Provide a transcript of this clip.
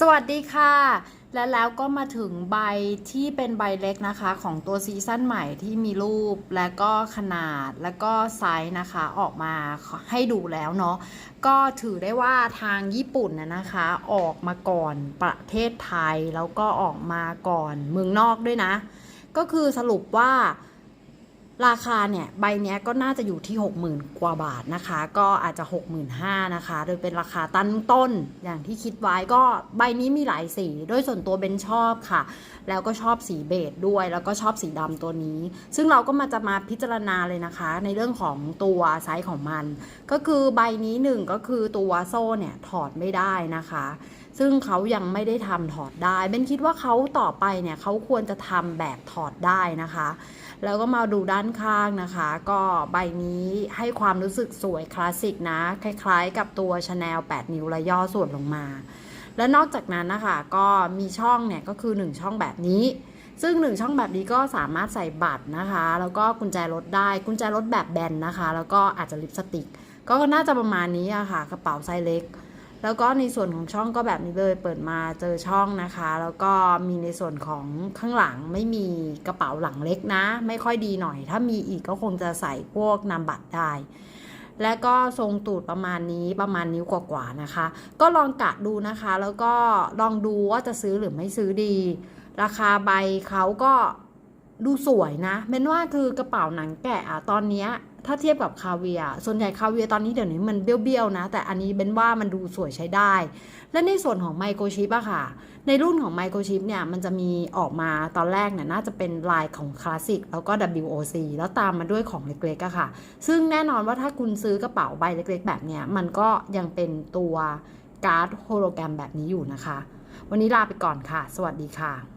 สวัสดีค่ะ และแล้วก็มาถึงใบที่เป็นใบเล็กนะคะ ของตัวซีซั่นใหม่ที่มีรูปและก็ขนาดและก็ไซส์นะคะออกมาให้ดูแล้วเนาะก็ถือได้ว่าทางญี่ปุ่นนะนะคะ ออกมาก่อนประเทศไทยแล้วก็ออกมาก่อนเมืองนอกด้วยนะ ก็คือสรุปว่า ราคาเนี่ยใบนี้ก็น่าจะอยู่ที่ 60,000 กว่าบาทนะคะ ก็อาจจะ 65,000นะคะ โดยเป็นราคาตั้งต้นอย่างที่คิดไว้ก็ใบนี้มีหลายสี โดยส่วนตัวเบนชอบค่ะ แล้วก็ชอบสีเบจด้วย แล้วก็ชอบสีดำตัวนี้ ซึ่งเราก็มาจะมาพิจารณาเลยนะคะ ในเรื่องของตัวไซส์ของมัน ก็คือใบนี้หนึ่งก็คือตัวโซ่เนี่ยถอดไม่ได้นะคะ ซึ่งเขายังไม่ได้ทำถอดได้เบนคิดว่าเขาต่อไปเนี่ยเขาควรจะทำแบบถอดได้นะคะ แล้วก็มาดูด้านข้างนะคะ ก็ใบนี้ให้ความรู้สึกสวยคลาสสิกนะ คล้ายๆ กับตัว Chanel 8นิ้วและย่อส่วนลงมา และนอกจากนั้นนะคะก็มีช่องเนี่ยก็คือ 1 ช่องแบบนี้ ซึ่ง 1 ช่องแบบนี้ก็สามารถใส่บัตรนะคะ แล้วก็กุญแจรถได้กุญแจรถแบบแบนนะคะ แล้วก็อาจจะลิปสติก ก็น่าจะประมาณนี้อะค่ะ กระเป๋าไซส์เล็ก แล้วก็ในส่วนของช่องก็แบบนี้เลยเปิดมาเจอช่องนะคะ แล้วก็มีในส่วนของข้างหลังไม่มีกระเป๋าหลังเล็กนะ ไม่ค่อยดีหน่อย ถ้ามีอีกก็คงจะใส่พวกนำบัตรได้ และก็ทรงตูดประมาณนี้ประมาณนิ้วกว่าๆนะคะ ก็ลองกะดูนะคะ แล้วก็ลองดูว่าจะซื้อหรือไม่ซื้อดี ราคาใบเขาก็ดูสวยนะเมนว่าคือกระเป๋าหนังแกะอะตอนเนี้ย ถ้าเทียบกับคาเวีย ส่วนใหญ่คาเวียตอนนี้เดี๋ยวนี้มันเบี้ยวๆนะ แต่อันนี้เบนว่ามันดูสวยใช้ได้ และในส่วนของไมโครชิปอะค่ะ ในรุ่นของไมโครชิปเนี่ย มันจะมีออกมาตอนแรกเนี่ยน่าจะเป็นลายของคลาสสิกแล้วก็ WOC แล้วตามมาด้วยของเล็กๆอะค่ะ ซึ่งแน่นอนว่าถ้าคุณซื้อกระเป๋าใบเล็กๆ แบบเนี้ย มันก็ยังเป็นตัวการ์ดโฮโลแกรมแบบนี้อยู่นะคะ วันนี้ลาไปก่อนค่ะ สวัสดีค่ะ